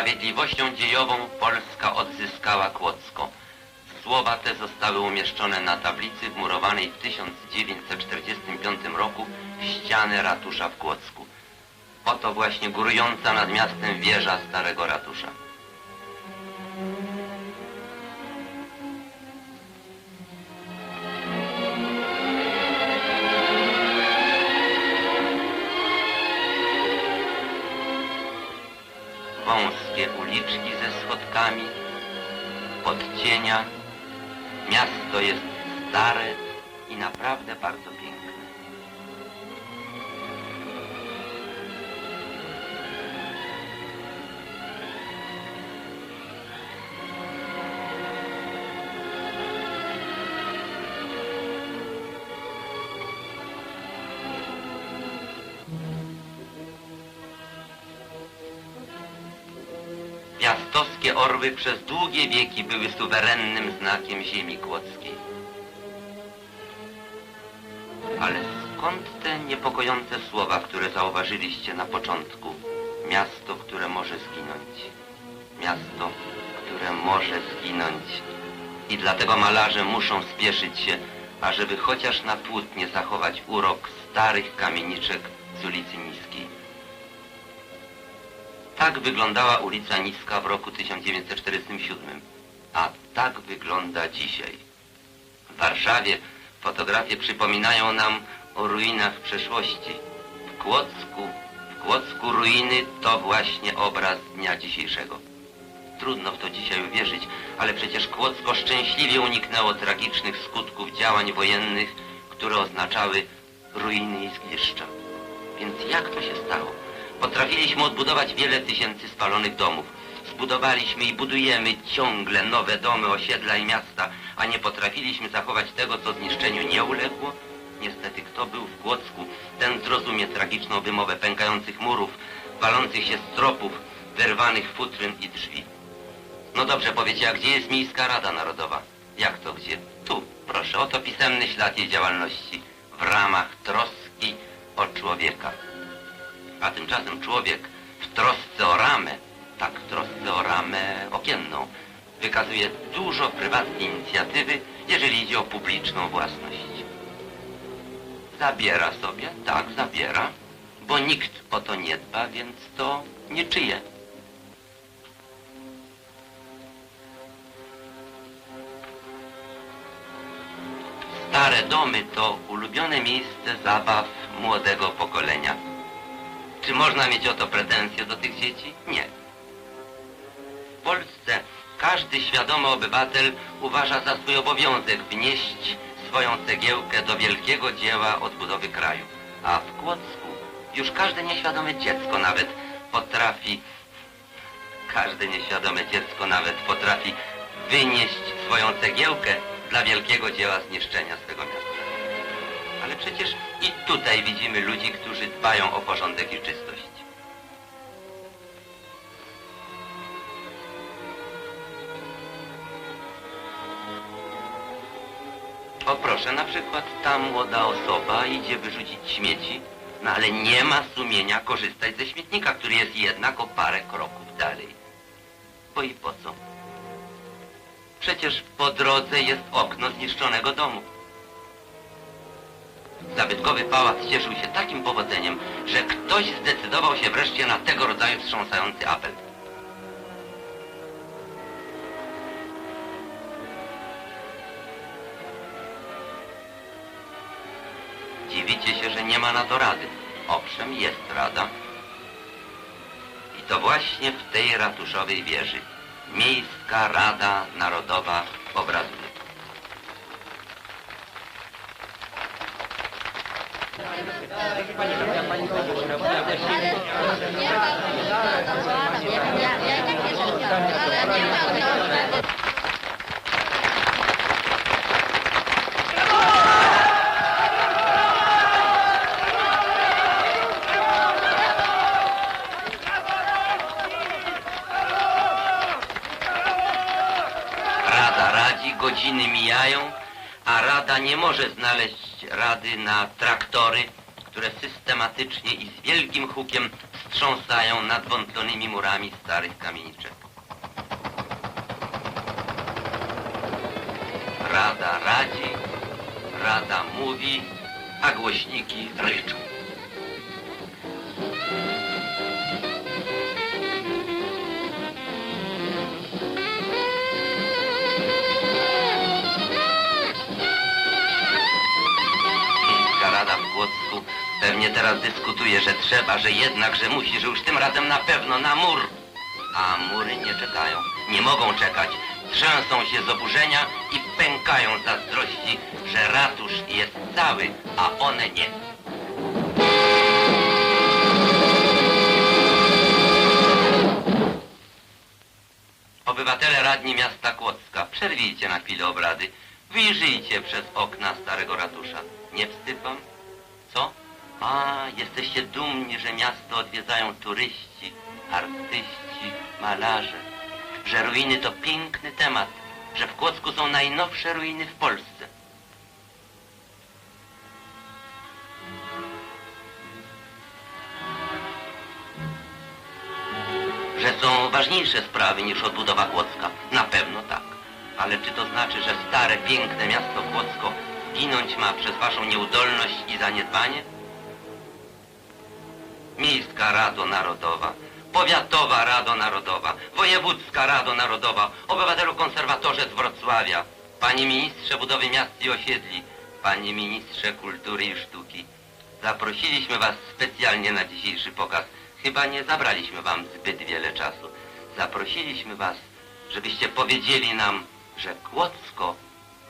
Sprawiedliwością dziejową Polska odzyskała Kłodzko. Słowa te zostały umieszczone na tablicy wmurowanej w 1945 roku w ścianę ratusza w Kłodzku. Oto właśnie górująca nad miastem wieża starego ratusza. Uliczki ze schodkami, odcienia. Miasto jest stare i naprawdę bardzo piękne. Piastowskie orły przez długie wieki były suwerennym znakiem ziemi kłodzkiej. Ale skąd te niepokojące słowa, które zauważyliście na początku? Miasto, które może zginąć. Miasto, które może zginąć. I dlatego malarze muszą spieszyć się, ażeby chociaż na płótnie zachować urok starych kamieniczek z ulicy Niskiej. Tak wyglądała ulica Niska w roku 1947, a tak wygląda dzisiaj. W Warszawie fotografie przypominają nam o ruinach przeszłości. W Kłodzku, w Kłodzku ruiny to właśnie obraz dnia dzisiejszego. Trudno w to dzisiaj uwierzyć, ale przecież Kłodzko szczęśliwie uniknęło tragicznych skutków działań wojennych, które oznaczały ruiny i zgliszcza. Więc jak to się stało? Potrafiliśmy odbudować wiele tysięcy spalonych domów. Zbudowaliśmy i budujemy ciągle nowe domy, osiedla i miasta, a nie potrafiliśmy zachować tego, co zniszczeniu nie uległo? Niestety, kto był w Kłodzku, ten zrozumie tragiczną wymowę pękających murów, walących się stropów, wyrwanych futryn i drzwi. No dobrze, powiecie, a gdzie jest Miejska Rada Narodowa? Jak to gdzie? Tu, proszę, oto pisemny ślad jej działalności w ramach troski o człowieka. A tymczasem człowiek w trosce o ramę, tak w trosce o ramę okienną, wykazuje dużo prywatnej inicjatywy, jeżeli idzie o publiczną własność. Zabiera sobie, tak, zabiera, bo nikt o to nie dba, więc to niczyje. Stare domy to ulubione miejsce zabaw młodego pokolenia. Czy można mieć o to pretensje do tych dzieci? Nie. W Polsce każdy świadomy obywatel uważa za swój obowiązek wnieść swoją cegiełkę do wielkiego dzieła odbudowy kraju. A w Kłodzku już każde nieświadome dziecko nawet potrafi, każde nieświadome dziecko nawet potrafi wynieść swoją cegiełkę dla wielkiego dzieła zniszczenia swego miasta. Ale przecież i tutaj widzimy ludzi, którzy dbają o porządek i czystość. O proszę, na przykład ta młoda osoba idzie wyrzucić śmieci, no ale nie ma sumienia korzystać ze śmietnika, który jest jednak o parę kroków dalej. Bo i po co? Przecież po drodze jest okno zniszczonego domu. Zabytkowy pałac cieszył się takim powodzeniem, że ktoś zdecydował się wreszcie na tego rodzaju wstrząsający apel. Dziwicie się, że nie ma na to rady. Owszem, jest rada. I to właśnie w tej ratuszowej wieży Miejska Rada Narodowa obrazuje. Ja i tak wierzę, ale nie ma Rada radzi, godziny mijają, a Rada nie może znaleźć rady na traktory, które systematycznie i z wielkim hukiem wstrząsają nad wątlonymi murami starych kamieniczek. Rada radzi, rada mówi, a głośniki ryczą. Teraz dyskutuje, że trzeba, że jednak, że musi, że już tym razem na pewno na mur. A mury nie czekają, nie mogą czekać. Trzęsą się z oburzenia i pękają z zazdrości, że ratusz jest cały, a one nie. Obywatele radni miasta Kłodzka, przerwijcie na chwilę obrady. Wyjrzyjcie przez okna starego ratusza. Nie wstyd wam? Co? A, jesteście dumni, że miasto odwiedzają turyści, artyści, malarze. Że ruiny to piękny temat, że w Kłodzku są najnowsze ruiny w Polsce. Że są ważniejsze sprawy niż odbudowa Kłodzka. Na pewno tak. Ale czy to znaczy, że stare, piękne miasto Kłodzko zginąć ma przez waszą nieudolność i zaniedbanie? Miejska Rado Narodowa, Powiatowa Rado Narodowa, Wojewódzka Rado Narodowa, Obywatelu Konserwatorze z Wrocławia, Panie Ministrze Budowy Miast i Osiedli, Panie Ministrze Kultury i Sztuki. Zaprosiliśmy Was specjalnie na dzisiejszy pokaz. Chyba nie zabraliśmy Wam zbyt wiele czasu. Zaprosiliśmy Was, żebyście powiedzieli nam, że Kłodzko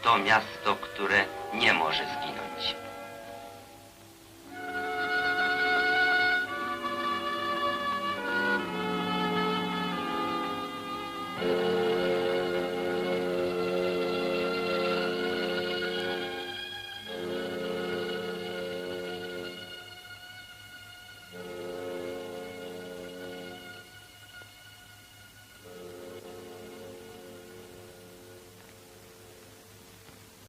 to miasto, które nie może zginąć.